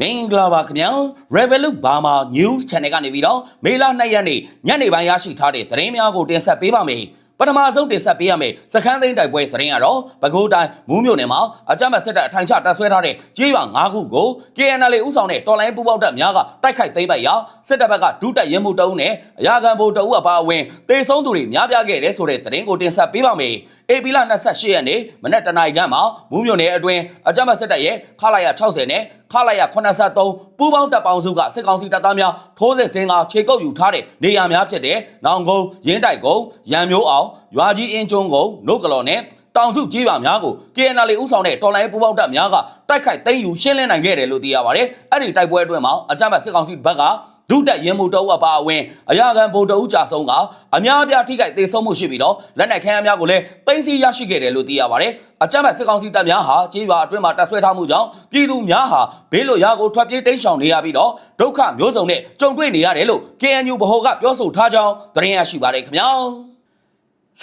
မင်္ဂလာပါခင်ဗျာ Revolut Burma News Channel ကနေပြီးတော့မေလ2ရက်နေ့ညနေပိုင်းရရှိထားတဲ့သတင်းများကိုတင်ဆက်ပေးပါမယ်ပထမဆုံးတင်ဆက်ပေးရမယ့်စခန်းသိန်းတိုက်ပွဲသတင်းကတော့ပဲခူးတိုင်းမူးမြို့နယ်မှာအကြမ်းဖက်စစ်တပ်အထိုင်ချတပ်ဆွဲထားတဲ့ကြေးရွာ၅ခုကို KNL ဥဆောင်တဲ့တော်လိုင်းပူပေါက်တပ်များကတိုက်ခိုက်သိမ်းပိုက်ရာစစ်တပ်ဘက်ကဒုတပ်ရဲမှုတအုပ်နဲ့အရာခံဗိုလ်တအုပ်အပါအဝင်တေဆုံးသူတွေများပြားခဲ့တဲ့ဆိုတဲ့သတင်းကိုတင်ဆက်ပေးပါမယ် အေပီလာ28ရက်နေ့မနက်တနာရီခန့်မှာမူးမြို့နယ်အတွင်းအကြမ်းဖက်စစ်တပ်ရဲ့ခလာရ60နဲ့ခလာရ83ပူးပေါင်းတပ်ပေါင်းစုကစစ်ကောင်စီတပ်သားများထိုးစစ်ဆင်ကခြေကုပ်ယူထားတဲ့နေရာများဖြစ်တဲ့နောင်ကုန်းရင်းတိုက်ကုန်းရန်မျိုးအောင်ရွာကြီးအင်းကျွန်းကုန်းနှုတ်ကလော်နဲ့တောင်စုကြီးပါများကို KNL ဥဆောင်တဲ့တော်လိုင်းပူးပေါင်းတပ်များကတိုက်ခိုက်သိမ်းယူရှင်းလင်းနိုင်ခဲ့တယ်လို့သိရပါတယ်။အဲ့ဒီတိုက်ပွဲအတွင်းမှာအကြမ်းဖက်စစ်ကောင်စီဘက်က ဒုတက်ရင်မှုတအုပ်အပါအဝင်အရာခံဗိုလ်တအုပ်ကြာဆုံးကအများအပြားထိခိုက်သေဆုံးမှုရှိပြီးတော့လက်နက်ခဲယမ်းများကိုလည်းသိမ်းဆည်းရရှိခဲ့တယ်လို့သိရပါတယ်။အကြမ်းဖက်စစ်ကောင်စီတပ်များဟာကြေးရွာအတွင်းမှာတပ်ဆွဲထားမှုကြောင့်ပြည်သူများဟာဘေးလွတ်ရာကိုထွက်ပြေးတိမ်းရှောင်နေရပြီးတော့ဒုက္ခမျိုးစုံနဲ့ကြုံတွေ့နေရတယ်လို့ KNU ဗဟိုကပြောဆိုထားကြောင်းသတင်းရရှိပါတယ်ခင်ဗျာ။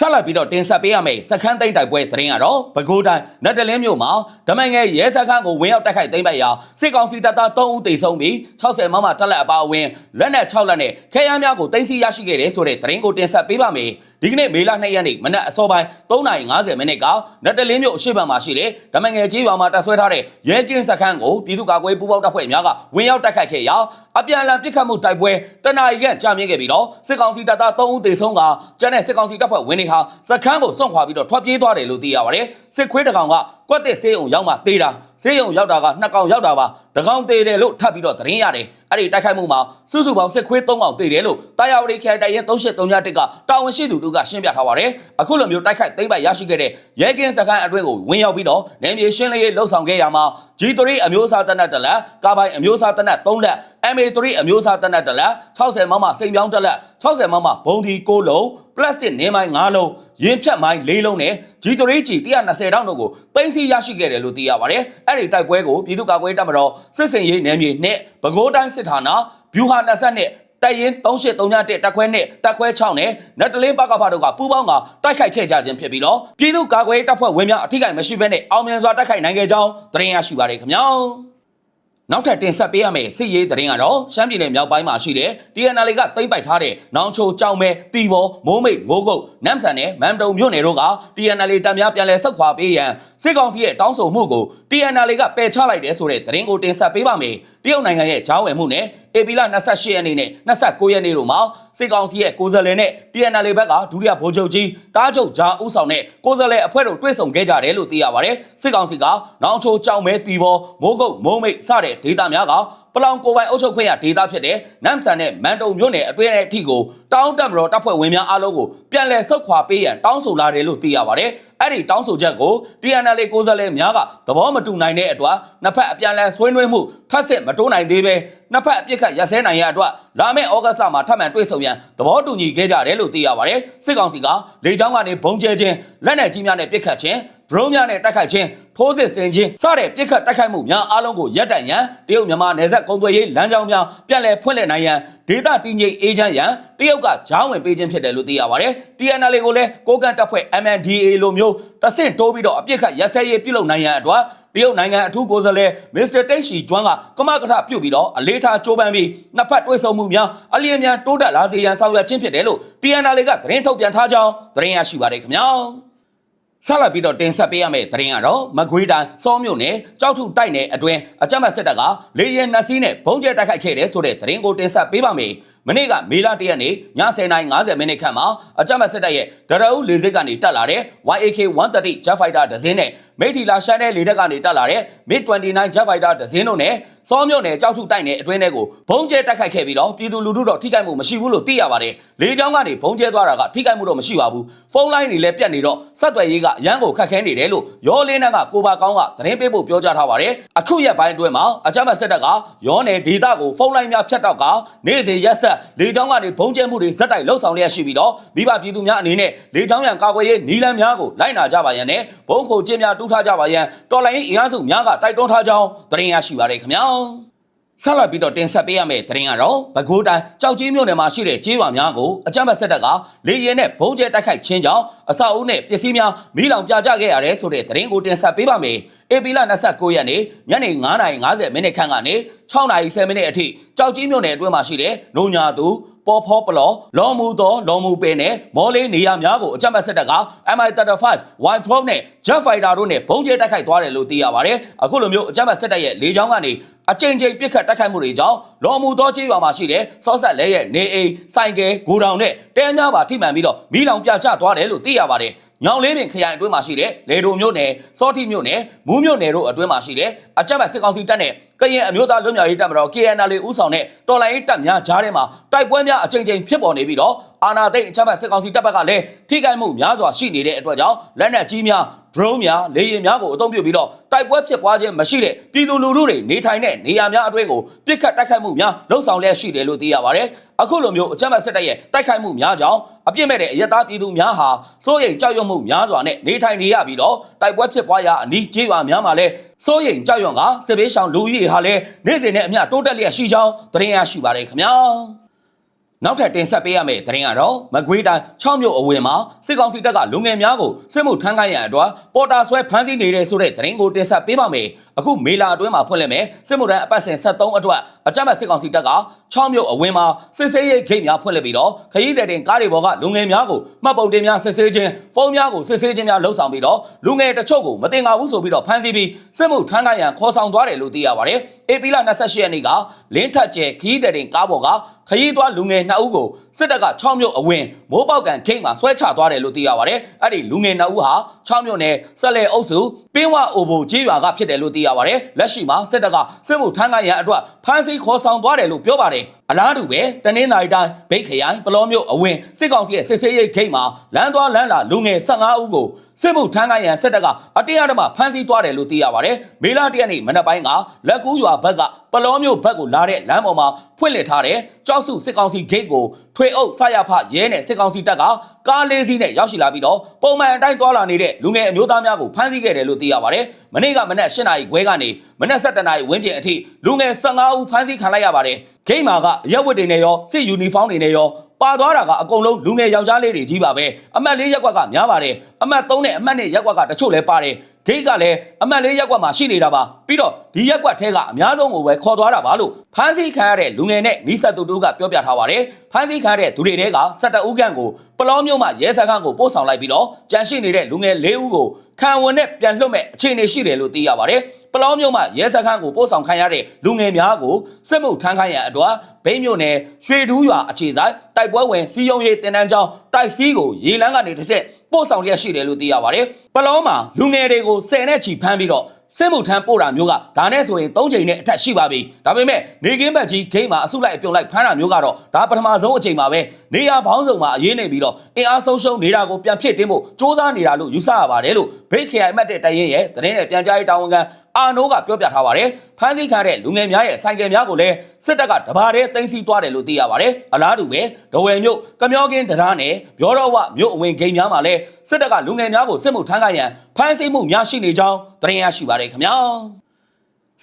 ဆက်လက်ပြီးတော့တင်ဆက်ပေးရမယ့်စခန်းသိမ်းတိုက်ပွဲသတင်းကတော့ပဲခူးတိုင်းနတ်တလင်းမြို့မှာဓမိုင်ငယ်ရဲစခန်းကိုဝင်ရောက်တိုက်ခိုက်သိမ်းပိုက်ရာစစ်ကောင်စီတပ်သား3ဦးသေဆုံးပြီး60မမတက်လက်အပါအဝင်လက်နက်6လက်နဲ့ခဲယမ်းများကိုသိမ်းဆည်းရရှိခဲ့တယ်ဆိုတဲ့သတင်းကိုတင်ဆက်ပေးပါမယ်ဒီကနေ့မေလ2ရက်နေ့မနက်အစောပိုင်း3:50မိနစ်ကနတ်တလင်းမြို့အရှိတ်ဘက်မှာရှိတဲ့ဓမိုင်ငယ်ကြီးရွာမှာတပ်ဆွဲထားတဲ့ရဲကင်းစခန်းကိုပြည်သူ့ကာကွယ်ပူးပေါင်းတပ်ဖွဲ့များကဝင်ရောက်တိုက်ခိုက်ခဲ့ရာအပြန်အလှန်ပစ်ခတ်မှုတိုက်ပွဲတနအီကကြာမြင့်ခဲ့ပြီးတော့စစ်ကောင်စီတပ်သား3ဦးသေဆုံးကကျန်တဲ့စစ်ကောင်စီတပ်ဖွဲ့ဝင်တွေဟာစခန်းကိုစွန့်ခွာပြီးတော့ထွက်ပြေးသွားတယ်လို့သိရပါတယ်စစ်ခွေးတကောင်က ကွက်တဲ့ဆေးုံရောက်မှတေးတာဆေးရုံရောက်တာကနှစ်ကောင်ရောက်တာပါတကောင်သေးတယ်လို့ထပ်ပြီးတော့သတင်းရတယ်အဲ့ဒီတိုက်ခိုက်မှုမှာစုစုပေါင်းစစ်ခွေး3ကောင်သေးတယ်လို့တာယာဝတီခိုင်တိုင်ရဲ့3831ကတာဝန်ရှိသူတို့ကရှင်းပြထားပါတယ်အခုလိုမျိုးတိုက်ခိုက်သိမ်းပိုက်ရရှိခဲ့တဲ့ရဲကင်းစခန်းအတွင်းကိုဝင်ရောက်ပြီးတော့နေမြေရှင်းလင်းရေးလှုပ်ဆောင်ခဲ့ရမှာ G3 အမျိုးအစားတပ်နက်တစ်လက်ကာပိုင်အမျိုးအစားတပ်နက်3လက် MA3 အမျိုးအစားတပ်နက်တစ်လက်60မမစိန်ပြောင်းတစ်လက်60မမဘုံဒီ6လုံး ပလတ်စတစ်နင်းမိုင်း5လုံးရင်ဖြတ်မိုင်း4လုံးနဲ့ G3G 120တောင်းတို့ကိုတင်စီရရှိခဲ့တယ်လို့သိရပါတယ်။အဲ့ဒီတိုက်ပွဲကိုပြည်သူ့ကာကွယ်တပ်မတော်စစ်စင်ရေးနယ်မြေနဲ့ပဲခူးတိုင်းစစ်ဌာနဗျူဟာ20နဲ့တိုက်ရင်3831တက်ခွဲနဲ့တက်ခွဲ6နဲ့နတ်တလင်းပကဖတို့ကပူးပေါင်းကတိုက်ခိုက်ခဲ့ကြခြင်းဖြစ်ပြီးတော့ပြည်သူ့ကာကွယ်တပ်ဖွဲ့ဝင်များအထိကိမရှိဘဲနဲ့အောင်မြင်စွာတိုက်ခိုက်နိုင်ခဲ့ကြောင်းသတင်းရရှိပါတယ်ခင်ဗျာ။ နောက်ထပ်တင်ဆက်ပေးရမယ့်စစ်ရေးသတင်းကတော့ရှမ်းပြည်နယ်မြောက်ပိုင်းမှာရှိတဲ့ TNL ကသိမ်းပိုက်ထားတဲ့နောင်ချိုကြောင်မဲတီဘောမိုးမိတ်မိုးကုတ်နမ်ဆန်နဲ့မမ်တုံမြို့နယ်တို့က TNL တပ်များပြန်လည်ဆုတ်ခွာပေးရန်စစ်ကောင်စီရဲ့တောင်းဆိုမှုကို TNL ကပယ်ချလိုက်တဲ့ဆိုတဲ့သတင်းကိုတင်ဆက်ပေးပါမယ်။တရုတ်နိုင်ငံရဲ့ဂျားဝင်မှုနဲ့ဧပြီလ28ရက်နေ့နဲ့29ရက်နေ့တို့မှာစစ်ကောင်စီရဲ့ကိုယ်စားလှယ်နဲ့ TNL ဘက်ကဒုတိယဗိုလ်ချုပ်ကြီးတားချုပ်ဂျာဦးဆောင်တဲ့ကိုယ်စားလှယ်အဖွဲ့တို့တွေ့ဆုံခဲ့ကြတယ်လို့သိရပါတယ်။စစ်ကောင်စီကနောင်ချိုကြောင်မဲတီဘောမိုးကုတ်မိုးမိတ်စတဲ့ဒေသများကပ လောင်ကိုပိုင်အုပ်ချုပ်ခွင့်ရဒေသဖြစ်တဲ့နမ်ဆန်နဲ့မန်တုံမြို့နယ်အတွင်းတဲ့အထိကိုတောင်းတက်မတော်တပ်ဖွဲ့ဝင်များအားလုံးကိုပြန်လည်ဆုတ်ခွာပေးရန်တောင်းဆိုလာတယ်လို့သိရပါတယ်။အဲ့ဒီတောင်းဆိုချက်ကို TNL ကိုယ်စားလှယ်များကသဘောမတူနိုင်တဲ့အတွက်နှစ်ဖက်အပြန်လည်ဆွေးနွေးမှုထပ်ဆင့်မတိုးနိုင်သေးပဲနှစ်ဖက်အပြစ်ခတ်ရက်စဲနိုင်ရတဲ့အတွက်လာမယ့်ဩဂတ်စ်လမှာထပ်မံတွေ့ဆုံရန်သဘောတူညီခဲ့ကြတယ်လို့သိရပါတယ်။စစ်ကောင်စီကလေကြောင်းကနေဘုံကျဲခြင်းလက်နက်ကြီးများနဲ့ပစ်ခတ်ခြင်း drone များနဲ့တိုက်ခိုက်ခြင်းထိုးစစ်ဆင်ခြင်းစတဲ့ပြစ်ခတ်တိုက်ခိုက်မှုများအားလုံးကိုရပ်တန့်ရန်တရုတ်မြန်မာနယ်စပ်ကုန်သွယ်ရေးလမ်းကြောင်းများပြန်လည်ဖွင့်လှစ်နိုင်ရန်ဒေသတည်ငြိမ်အေးချမ်းရန်တရုတ်ကဂျားဝင်ပေးခြင်းဖြစ်တယ်လို့သိရပါတယ်။ TNL ကိုလည်းကိုကန့်တပ်ဖွဲ့ MNDAA လိုမျိုးတဆင့်တိုးပြီးတော့အပြစ်ခတ်ရက်စဲရေးပြုလုပ်နိုင်ရန်အတွက်တရုတ်နိုင်ငံအထူးကိုယ်စားလှယ်မစ္စတာတိတ်ရှီကျွမ်းကကမကထပြုတ်ပြီးတော့အလေးထားကြိုးပမ်းပြီးနှစ်ဖက်တွဲဆုံမှုများအလျင်မြန်တိုးတက်လာစေရန်ဆောင်ရွက်ခြင်းဖြစ်တယ်လို့ TNL ကသတင်းထုတ်ပြန်ထားကြောင်းသတင်းရရှိပါတယ်ခင်ဗျာ။ ဆက်လက်ပြီးတော့တင်ဆက်ပေးရမယ့်သတင်းကတော့မကွေးတိုင်းစောမြို့နယ်ကြောက်ထုတိုက်နယ်အတွင်းအကြမ်းဖက်စစ်တပ်ကလေရင်နှစီးနဲ့ဘုံကျဲတိုက်ခိုက်ခဲ့တဲ့ဆိုတဲ့သတင်းကိုတင်ဆက်ပေးပါမယ်။မနေ့ကမေလ၁ရက်နေ့ည10:50မိနစ်ခန့်မှာအကြမ်းဖက်စစ်တပ်ရဲ့ဒရအုပ်လေစစ်ကနေတက်လာတဲ့ YAK 130 Jet Fighter ဒဇင်းနဲ့မိထီလာရှမ်းတဲ့လေတပ်ကနေတက်လာတဲ့ MiG-29 Jet Fighter ဒဇင်းတို့နဲ့ စောမြို့နယ်ကြောက်ထုတိုက်နယ်အတွင်းထဲကိုဘုံကျဲတိုက်ခိုက်ခဲ့ပြီးတော့ပြည်သူလူထုတော့ထိခိုက်မှုမရှိဘူးလို့သိရပါတယ်။လေကြောင်းကနေဘုံကျဲသွားတာကထိခိုက်မှုတော့မရှိပါဘူး။ဖုန်းလိုင်းတွေလည်းပြတ်နေတော့ဆက်သွယ်ရေးကအရန်ကိုခက်ခဲနေတယ်လို့ရောလင်းနန်းကကိုပါကောင်းကသတင်းပေးဖို့ပြောကြားထားပါတယ်။အခုရက်ပိုင်းအတွင်းမှာအကြမ်းဖက်စစ်တပ်ကရောနယ်ဒေသကိုဖုန်းလိုင်းများဖြတ်တောက်ကနေ့စဉ်ရက်ဆက်လေကြောင်းကနေဘုံကျဲမှုတွေဇက်တိုက်လှုပ်ဆောင်လျက်ရှိပြီးတော့မိဘပြည်သူများအနေနဲ့လေကြောင်းရန်ကာကွယ်ရေးနီလန်းများကိုလိုက်နာကြပါရန်နဲ့ဘုံခိုကျင်းများတူးထားကြပါရန်တော်လိုင်းအင်အားစုများကတိုက်တွန်းထားကြောင်းသတင်းရရှိပါရခင်ဗျာ။ဆက်လက်ပြီးတော့တင်ဆက်ပေးရမယ့်သတင်းကတော့ပဲခူးတိုင်းကြောက်ကြီးမြို့နယ်မှာရှိတဲ့ကျေးရွာများကိုအကြမ်းဖက်စစ်တပ်ကလေရင်နဲ့ဘုံကျဲတိုက်ခိုက်ခြင်းကြောင့်အဆောက်အဦနဲ့ပစ္စည်းများမိလောင်ပြကြခဲ့ရတယ်ဆိုတဲ့သတင်းကိုတင်ဆက်ပေးပါမယ်။ဧပြီလ29ရက်နေ့ညနေ9:50မိနစ်ခန့်ကနေ6နာရီ10မိနစ်အထိကြောက်ကြီးမြို့နယ်အတွင်းမှာရှိတဲ့နုံညာသူပေါ်ဖောပလောလော်မူသောလော်မူပင်နဲ့မော်လေးနေရာများကိုအကြမ်းဖက်စစ်တပ်က MI35 Y12 နဲ့ Jet Fighter တို့နဲ့ဘုံကျဲတိုက်ခိုက်သွားတယ်လို့သိရပါတယ်အခုလိုမျိုးအကြမ်းဖက်စစ်တပ်ရဲ့လေကြောင်းကနေ အကြိမ်ကြိမ်ပြစ်ခတ်တိုက်ခိုက်မှုတွေကြောင့်လော်မူသောချေးရွာမှာရှိတဲ့စောဆက်လဲရဲ့နေအိမ်ဆိုင်ကယ်ဂိုဒေါင်နဲ့တဲများပါထိမှန်ပြီးတော့မီးလောင်ပြကျသွားတယ်လို့သိရပါတယ်ညောင်လေးပင်ခရိုင်အတွင်းမှာရှိတဲ့လေဒိုမြို့နယ်စောတိမြို့နယ်မူးမြို့နယ်တို့အတွင်းမှာရှိတဲ့အကြမ်းဖက်စစ်ကောင်စီတပ်နဲ့ကရင်အမျိုးသားလွတ်မြောက်ရေးတပ်မတော် KNL ဦးဆောင်တဲ့တော်လိုင်းရေးတပ်များကြားထဲမှာတိုက်ပွဲများအကြိမ်ကြိမ်ဖြစ်ပေါ်နေပြီးတော့အာနာသိန်းအကြမ်းဖက်စစ်ကောင်စီတပ်ဘက်ကလည်းထိခိုက်မှုများစွာရှိနေတဲ့အတွက်ကြောင့်လက်နက်ကြီးများ drone များလေယာဉ်များကိုအသုံးပြုပြီးတော့တိုက်ပွဲဖြစ်ပွားခြင်းမရှိတဲ့ပြည်သူလူထုတွေနေထိုင်တဲ့နေရာများအတွင်းကိုပြစ်ခတ်တိုက်ခိုက်မှုများလှုပ်ဆောင်လျက်ရှိတယ်လို့သိရပါတယ်။အခုလိုမျိုးအကြမ်းဖက်စစ်တပ်ရဲ့တိုက်ခိုက်မှုများကြောင့်အပြစ်မဲ့တဲ့အယက်သားပြည်သူများဟာစိုးရိမ်ကြောက်ရွံ့မှုများစွာနဲ့နေထိုင်နေရပြီးတော့တိုက်ပွဲဖြစ်ပွားရာအနီးကျေးရွာများမှာလည်းစိုးရိမ်ကြောက်ရွံ့ကစစ်ဘေးရှောင်လူကြီးတွေဟာလည်းနေ့စဉ်နဲ့အမျှတိုးတက်လျက်ရှိကြောင်းသတင်းရရှိပါတယ်ခင်ဗျာ။ နောက်ထပ်တင်ဆက်ပေးရမယ့်သတင်းကတော့မကွေးတိုင်း6မြို့အဝယ်မှာစစ်ကောင်စီတပ်ကလူငယ်များကိုစစ်မှုထမ်းခိုင်းရန်အတွက်ပေါ်တာဆွဲဖမ်းဆီးနေတဲ့ဆိုတဲ့သတင်းကိုတင်ဆက်ပေးပါမယ်။ အခုမေလာအတွင်းမှာဖွင့်လှစ်မယ်စစ်မှုထမ်းအပတ်စဉ်73အတွက်အကြမ်းဖက်စစ်ကောင်စီတပ်က6မြို့အဝယ်မှာစစ်ဆေးရေးဂိတ်များဖွင့်လှစ်ပြီးတော့ခရီးသည်တင်ကားတွေပေါ်ကလူငယ်များကိုမှတ်ပုံတင်များစစ်ဆေးခြင်းဖုန်းများကိုစစ်ဆေးခြင်းများလှုပ်ဆောင်ပြီးတော့လူငယ်တချို့ကိုမတင်ငါဘူးဆိုပြီးတော့ဖမ်းဆီးပြီးစစ်မှုထမ်းခိုင်းရန်ခေါ်ဆောင်သွားတယ်လို့သိရပါတယ်။အေပီလာ28ရက်နေ့ကလင်းထက်ကျဲခရီးသည်တင်ကားပေါ်ကခရီးသွားလူငယ်2ဦးကိုစစ်တပ်က6မြို့အဝင်မိုးပေါက်ကန်ခိတ်မှာဆွဲချသွားတယ်လို့သိရပါတယ်။အဲ့ဒီလူငယ်2ဦးဟာ6မြို့နယ်ဆက်လက်အုပ်စုပင်းဝအိုဘိုကျေးရွာကဖြစ်တယ်လို့သိရပါတယ်။လက်ရှိမှာစစ်တပ်ကစစ်မှုထမ်းခိုင်းရန်အတွက်ဖမ်းဆီးခေါ်ဆောင်သွားတယ်လို့ပြောပါတယ်။ အလားတူပဲတနင်္သာရီတိုင်းဗိတ်ခရိုင်ပလောမျိုးအဝင်စစ်ကောင်စီရဲ့စစ်ဆေးရေးဂိတ်မှာလမ်းသွားလမ်းလာလူငယ်15ဦးကိုစစ်မှုထမ်းခိုင်းရန်စစ်တပ်ကအတင်းအဓမ္မဖမ်းဆီးသွားတယ်လို့သိရပါတယ်။မေလတရက်နေ့မနက်ပိုင်းကလက်ကူးရွာဘက်ကပလောမျိုးဘက်ကိုလာတဲ့လမ်းပေါ်မှာဖွင့်လှစ်ထားတဲ့ကြောက်စုစစ်ကောင်စီဂိတ်ကိုထွေအုပ်ဆရဖရဲနဲ့စစ်ကောင်စီတပ်ကကားလေးစီးနဲ့ရောက်ရှိလာပြီးတော့ပုံမှန်အတိုင်းသွားလာနေတဲ့လူငယ်အမျိုးသားများကိုဖမ်းဆီးခဲ့တယ်လို့သိရပါတယ်။မနေ့ကမနက်၈နာရီခွဲကနေ မနက်7နာရီဝန်းကျင်အထိလူငယ်15ဦးဖမ်းဆီးခံလိုက်ရပါတယ်။ဂိတ်မှာကအရက်ဝတ်တွေနဲ့ရောစစ်ယူနီဖောင်းတွေနဲ့ရောပါသွားတာကအကုန်လုံးလူငယ်ယောက်ျားလေးတွေကြီးပါပဲအမတ်လေးရက်ကွက်ကများပါတယ်အမတ်3နဲ့အမတ်နဲ့ရက်ကွက်ကတချို့လဲပါတယ်ဂိတ်ကလည်းအမတ်လေးရက်ကွက်မှာရှိနေတာပါပြီးတော့ဒီရက်ကွက်ထဲကအများဆုံးကိုပဲခေါ်သွားတာပါလို့ဖမ်းဆီးခံရတဲ့လူငယ်နဲ့နီးစပ်သူတို့ကပြောပြထားပါတယ်ဖမ်းဆီးခံရတဲ့သူတွေတဲကစက်တအုပ်ခန့်ကိုပလောမျိုးမှရဲစခန်းကိုပို့ဆောင်လိုက်ပြီးတော့ကြန့်ရှိနေတဲ့လူငယ်၄ဦးကိုခံဝန်နဲ့ပြန်လွှတ်မဲ့အခြေအနေရှိတယ်လို့သိရပါတယ် ပလောမျိုးမှရဲစခန်းကိုပို့ဆောင်ခံရတဲ့လူငယ်များကိုစစ်မှုထမ်းခိုင်းရန်အတွက်ဘိန်းမြို့နယ်ရွှေထူးရွာအခြေဆိုင်တိုက်ပွဲဝင်စီယုံရေးတင်တန်းကျောင်းတိုက်စီးကိုရေလန်းကနေတစ်ဆက်ပို့ဆောင်ရရှိတယ်လို့သိရပါတယ်ပလောမှာလူငယ်တွေကိုဆယ်နဲ့ချီဖမ်းပြီးတော့စစ်မှုထမ်းပို့တာမျိုးကဒါနဲ့ဆိုရင်၃ချိန်နဲ့အထက်ရှိပါပြီဒါပေမဲ့နေကင်းဘက်ကြီးဂိမ်းမှာအစုလိုက်အပြုံလိုက်ဖမ်းတာမျိုးကတော့ဒါပထမဆုံးအချိန်ပါပဲနေရဘောင်းဆောင်မှာအရေးနေပြီးတော့အင်အားဆုံးရှုံးနေတာကိုပြန်ဖြစ်တင်းဖို့စ조사နေတာလို့ယူဆရပါတယ်လို့ဘိတ်ခရိုင်အမှတ်တဲ့တရင်ရဲ့သတင်းနဲ့ပြန်ကြားရေးတာဝန်ခံ အာနိုးကပြောပြထားပါတယ်ဖမ်းဆီးခံတဲ့လူငယ်များရဲ့ဆိုင်ကယ်များကိုလည်းစစ်တပ်ကတဘာတဲ့တင်စီသွားတယ်လို့သိရပါတယ်အလားတူပဲဒဝယ်မြို့ကမျောကင်းတရားနဲ့ပြောတော်ဝမြို့အဝင်ဂိမ်းများမှာလည်းစစ်တပ်ကလူငယ်များကိုစစ်မှုထမ်းခိုင်းရန်ဖမ်းဆီးမှုများရှိနေကြောင်းသတင်းရရှိပါတယ်ခင်ဗျာ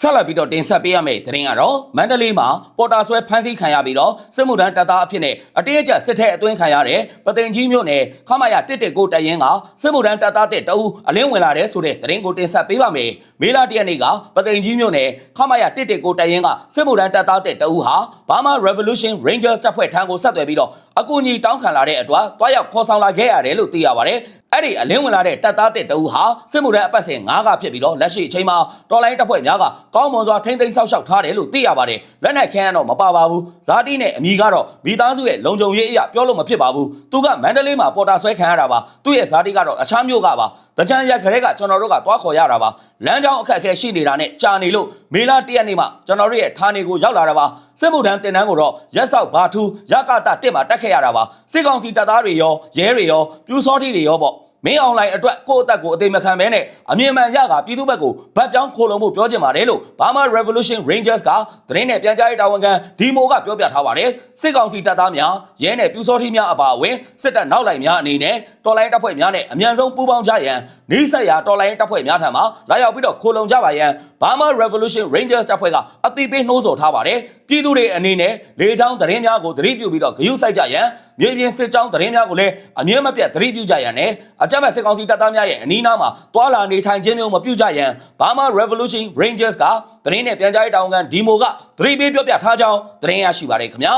ဆက်လက်ပြီးတော့တင်ဆက်ပေးရမယ့်သတင်းကတော့မန္တလေးမှာပေါ်တာဆွဲဖမ်းဆီးခံရပြီးတော့စစ်မှုထမ်းတပ်သားအဖြစ်နဲ့အတင်းအကျပ်စစ်ထဲအသွင်းခံရတဲ့ပသိမ်ကြီးမြို့နယ်ခမရ119တရင်ကစစ်မှုထမ်းတပ်သားတဲ့တအူးအလင်းဝင်လာတဲ့ဆိုတဲ့သတင်းကိုတင်ဆက်ပေးပါမယ်။မေလတရက်နေ့ကပသိမ်ကြီးမြို့နယ်ခမရ119တရင်ကစစ်မှုထမ်းတပ်သားတဲ့တအူးဟာ Burma Revolution Rangers တပ်ဖွဲ့ထံကိုဆက်သွယ်ပြီးတော့အကူအညီတောင်းခံလာတဲ့အတွက်တွားရောက်ခေါ်ဆောင်လာခဲ့ရတယ်လို့သိရပါတယ်။ အဲ့ဒီအလင်းဝင်လာတဲ့တပ်သားတဲ့တအူးဟာစစ်မှုထမ်းအပတ်စဉ်9ကဖြစ်ပြီးတော့လက်ရှိအချိန်မှာတော်လိုင်းတပ်ဖွဲ့များကကောင်းမွန်စွာထိမ့်သိမ်းဆောက်ရှောက်ထားတယ်လို့သိရပါတယ်လက်နက်ခဲယမ်းတော့မပါပါဘူးဇာတိနဲ့အမိကတော့မိသားစုရဲ့လုံခြုံရေးအရာပြောလို့မဖြစ်ပါဘူးသူကမန္တလေးမှာပေါ်တာဆွဲခံရတာပါသူ့ရဲ့ဇာတိကတော့အခြားမျိုးကပါတကြံရက်ခရဲကကျွန်တော်တို့ကတွားခေါ်ရတာပါလမ်းကြောင်းအခက်အခဲရှိနေတာနဲ့ကြာနေလို့ မေလ၁ရက်နေ့မှကျွန်တော်တို့ရဲ့ဌာနေကိုရောက်လာတာပါစစ်မှုထမ်းတင်တန်းကိုတော့ရက်ဆောက်ဘာထူးရကတတက်မှာတက်ခဲ့ရတာပါစစ်ကောင်စီတပ်သားတွေရောရဲတွေရောပြူစောတိတွေရောပေါ့မင်းအွန်လိုင်းအတွက်ကိုယ့်အသက်ကိုအသေးမခံဘဲနဲ့အမြင်မှန်ရကပြည်သူဘက်ကိုဗတ်ပြောင်းခိုးလုံမှုပြောချင်ပါတယ်လို့ Burma Revolution Rangers ကသတင်းနဲ့ပြန်ကြားရေးတာဝန်ခံဒီမိုကပြောပြထားပါတယ်စစ်ကောင်စီတပ်သားများရဲနဲ့ပြူစောတိများအပါအဝင်စစ်တပ်နောက်လိုက်များအနေနဲ့တော်လိုင်းတပ်ဖွဲ့များနဲ့အမြန်ဆုံးပူးပေါင်းကြရန်နှိစက်ရာတော်လိုင်းတပ်ဖွဲ့များထံမှလာရောက်ပြီးတော့ခိုးလုံကြပါရန် Burma Revolution Rangers တပ်ဖွဲ့ကအသိပေးနှိုးဆော်ထားပါတယ်ပြည်သူတွေအနေနဲ့လေကြောင်းသတင်းများကိုသတိပြုပြီးတော့ဂရုစိုက်ကြရန်မြေပြင်စစ်ကြောင်းသတင်းများကိုလည်းအမြဲမပြတ်သတိပြုကြရန်နဲ့အကြမ်းဖက်စစ်ကောင်စီတပ်သားများရဲ့အနီးအနားမှာတွာလာနေထိုင်ခြင်းမျိုးမပြုကြရန် Burma Revolution Rangers ကသတင်းနဲ့ပြန်ကြားရေးတာဝန်ခံဒီမိုကသတိပေးပြောပြထားကြောင်းသတင်းရရှိပါတယ်ခင်ဗျာ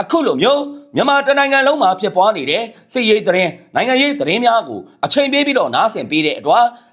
အခုလိုမျိုးမြန်မာတနိုင်ငံလုံးမှာဖြစ်ပွားနေတဲ့စစ်ရေးသတင်းနိုင်ငံရေးသတင်းများကိုအချိန်ပေးပြီးတော့နားဆင်ပေးတဲ့အတွက်